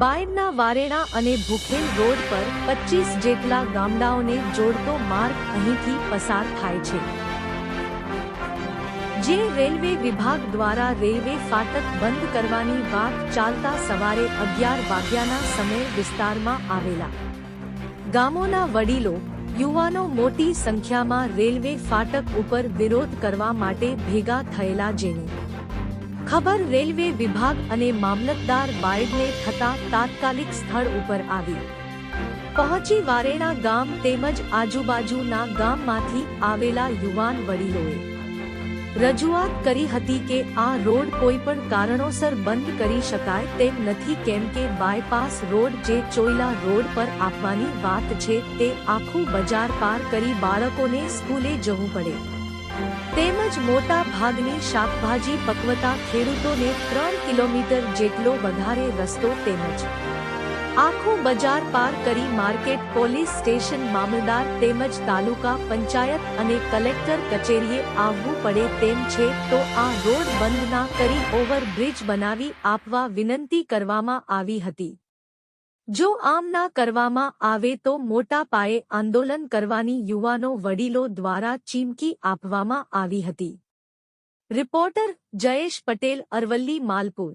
બાયડના વારેણા અને ભૂખેલ રોડ પર પચીસ જેટલા ગામડાઓને જોડતો માર્ગ અહીંથી પસાર થાય છે. જે રેલવે વિભાગ દ્વારા રેલવે ફાટક બંધ કરવાની વાત ચાલતા સવારે અગિયાર વાગ્યાના સમય વિસ્તારમાં આવેલા. ગામોના વડીલો યુવાનો મોટી સંખ્યામાં રેલવે ફાટક ઉપર વિરોધ કરવા માટે ભેગા થયેલા જેની ખબર રેલવે વિભાગ અને મામલતદાર બાયડને થતા તાત્કાલિક સ્થળ ઉપર આવી. પહોંચી વારેણા ગામ તેમજ આજુબાજુના ગામમાંથી આવેલા યુવાન વડીલોએ રજૂઆત કરી હતી કે આ રોડ કોઈ પણ કારણોસર બંધ કરી શકાય તેમ નથી કેમ કે બાયપાસ રોડ જે ચોઈલા રોડ પર આપવાની વાત છે તે આખું બજાર પાર કરી બાળકોને સ્કૂલે જવું પડે. તેમજ મોટા ભાગની શાકભાજી પકવતા ખેડૂતોને ત્રણ કિલોમીટર જેટલો વધારે રસ્તો તેમજ આખું બજાર પાર કરી માર્કેટ, પોલીસ સ્ટેશન, મામલદાર તેમજ તાલુકા પંચાયત અને કલેક્ટર કચેરીએ આવવું પડે તેમ છે તો આ રોડ બંધ ના કરી ઓવરબ્રિજ બનાવી આપવા વિનંતી કરવામાં આવી હતી. જો આમ ના કરવામાં આવે તો મોટા પાયે આંદોલન કરવાની યુવાનો વડીલો દ્વારા ચીમકી આપવામાં આવી હતી. રિપોર્ટર જયેશ પટેલ અરવલ્લી માલપુર.